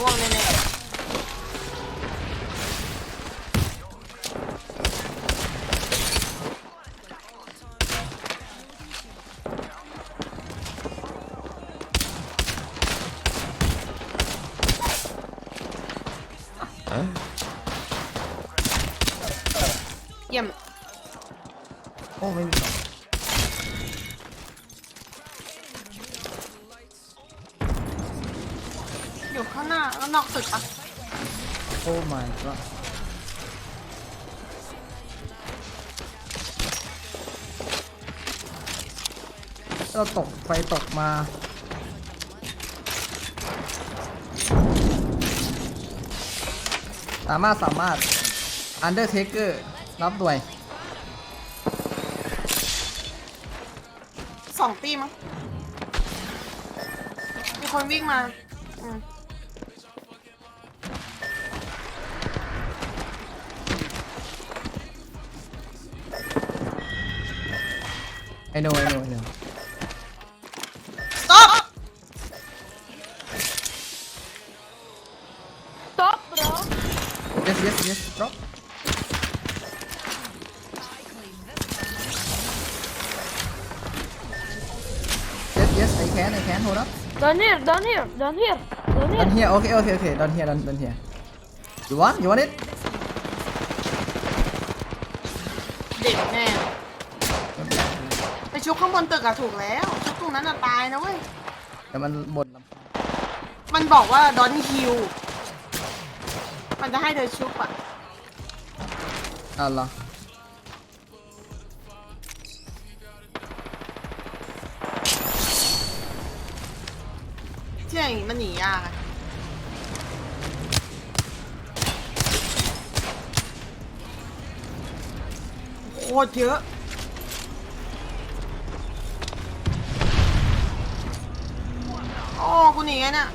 ร่วงแน่ๆเข้างหน้าแล้วนอกตึกปะโอ้ my god เราตกไปตกมา สามารถสามารถ Undertaker รับด้วยสองตีมั้งมีคนวิ่งมาอืม I know, I know, I know. Stop! Stop, bro! Yes, yes, yes, drop. Yes, yes, I can, I can, hold up. Down here, down here, down here, down here. Down here, okay, okay, okay, down here, down, down here. You want? You want it? นตึกอะถูกแล้วชุบตรงนั้นอะตายนะเว้ย แต่มันบนลำคาญมันบอกว่าดอนฮิวมันจะให้เธอชุบอะอะเหรอที่อย่างนี้มันหนียากอะโคตรเยอะ กูหนีไงเนี่ย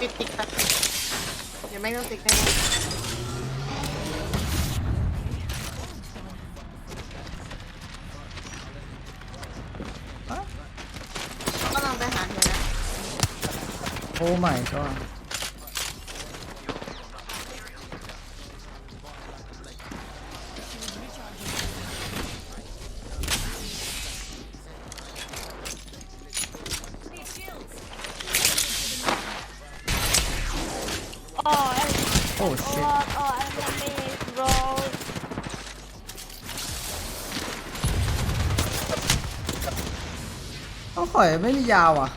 ปิดติ๊กไปเดี๋ยวไม่ต้องติ๊กแน่ ไปหาเธอนะโอ้ my god โอ้ยโอ้ shit โอ้ ต้องข่อยไม่มียาวอะ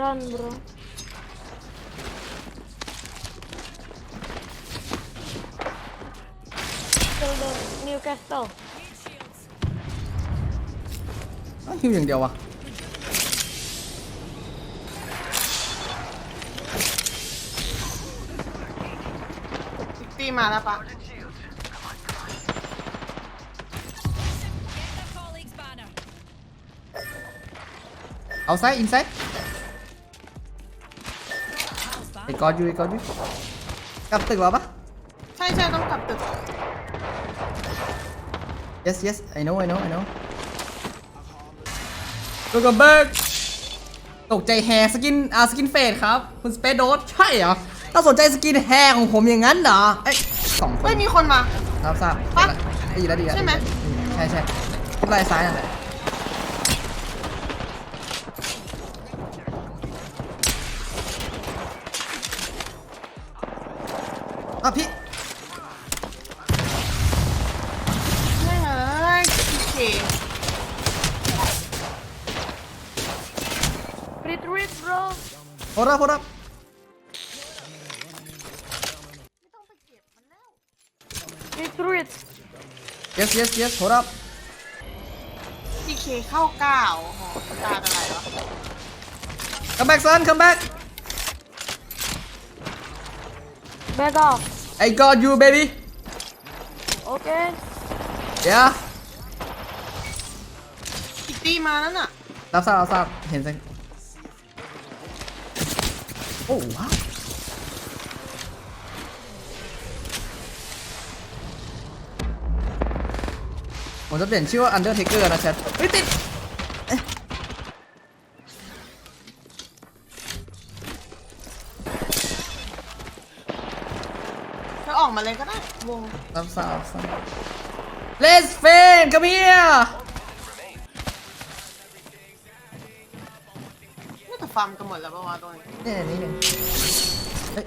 run bro Kill the Newcastle ต้องฮิวอย่างเดียววะติ๊กตี้มาแล้วปะ เอาไซด์อินไซด์ไอ้กอดอยู่ไอ้กอดอยู่กลับตึกแล้วปะ ใช่ใช่ต้องกลับตึก yes yes I know I know I know Welcome back ตกใจแฮร์สกินอ่าสกินเฟดครับ คุณสเปซโดสใช่เหรอต้องสนใจสกินแฮร์ของผมอย่างนั้นเหรอเอ้ยสองคนเฮ้ยมีคนมา ทราบทราบปะดีแล้วดีแล้วใช่ไหม ใช่ใช่ทุกลายซ้ายนั่นแหละอะ โหรับโหรับ retreat yes yes yes โหรับพีเคเข้าเก้าโอ้โหการอะไรวะ come back son come back back off I got you baby okay yeah คิตตี้มาแล้วน่ะรับทราบรับทราบเห็นสัก โอ้ว้าวผมจะเปลี่ยนชื่อว่า Undertaker นะแชทเฮ้ยติดเธอออกมาเลยก็ได้วง รับทราบรับทราบ Let's fan come here ฟาร์มกันหมดแล้วปะวะตรงนี้เนี่ยนี่หนึ่งเฮ้ย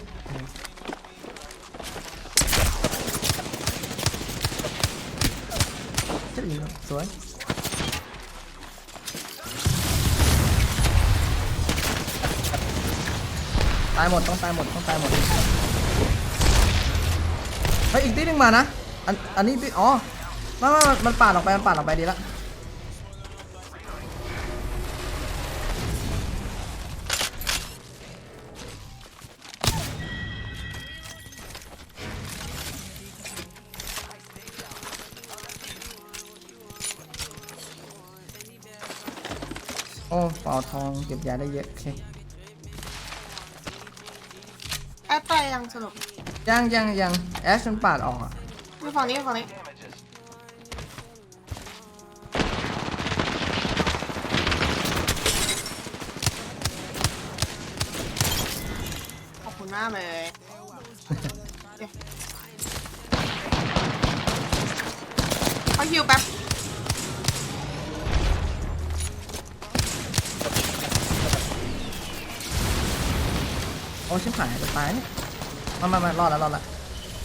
เจะดีเนอะสวยตายหมดต้องตายหมดต้องตายหมดเฮ้ยอีกทีหนึงมานะอันอันนี้ที่อ๋อไมามามันปาดออกไปมันปาดออกไปดีละ ป่าทองเก็บยาได้เยอะโอเคแอดตายยังสรุปยังยังยังแอชมันปาดออกอะดูฝั่งนี้ฝั่งนี้ ขอบคุณมากเลยเดี๋ยวเขาฮิวแป๊บ อ้ชิบหายจะตายเนี่ยมามามารอดแล้วรอดแล้ว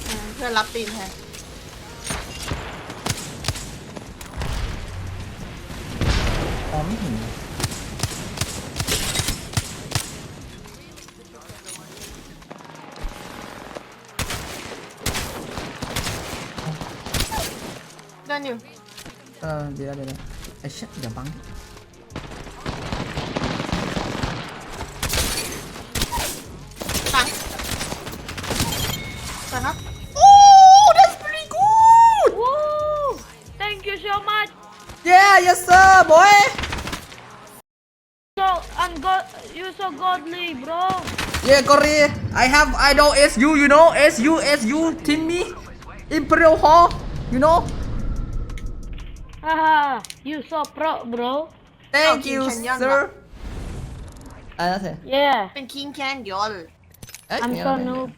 อืมเพื่อนรับตีนแทนอ๋อไม่เห็นเดินอยู่ เออเดี๋ยวเดี๋ยวเดี๋ยวไอ้เช็ดอย่าบัง แต่ครับโอ้ that's pretty good Woo! Thank you so much. yeah yes sir boy So ungo you so godly, bro. yeah Cory I have idol SU you know SU SU Timmy Imperial Hall you know Haha, you so pro, bro. thank เอา you จริงฉันยัง sir แบบอะไรนะเธอ Yeah. เป็นคิงแคนยอลเอ้ย I'm เดี๋ยว so เดี๋ยว noob.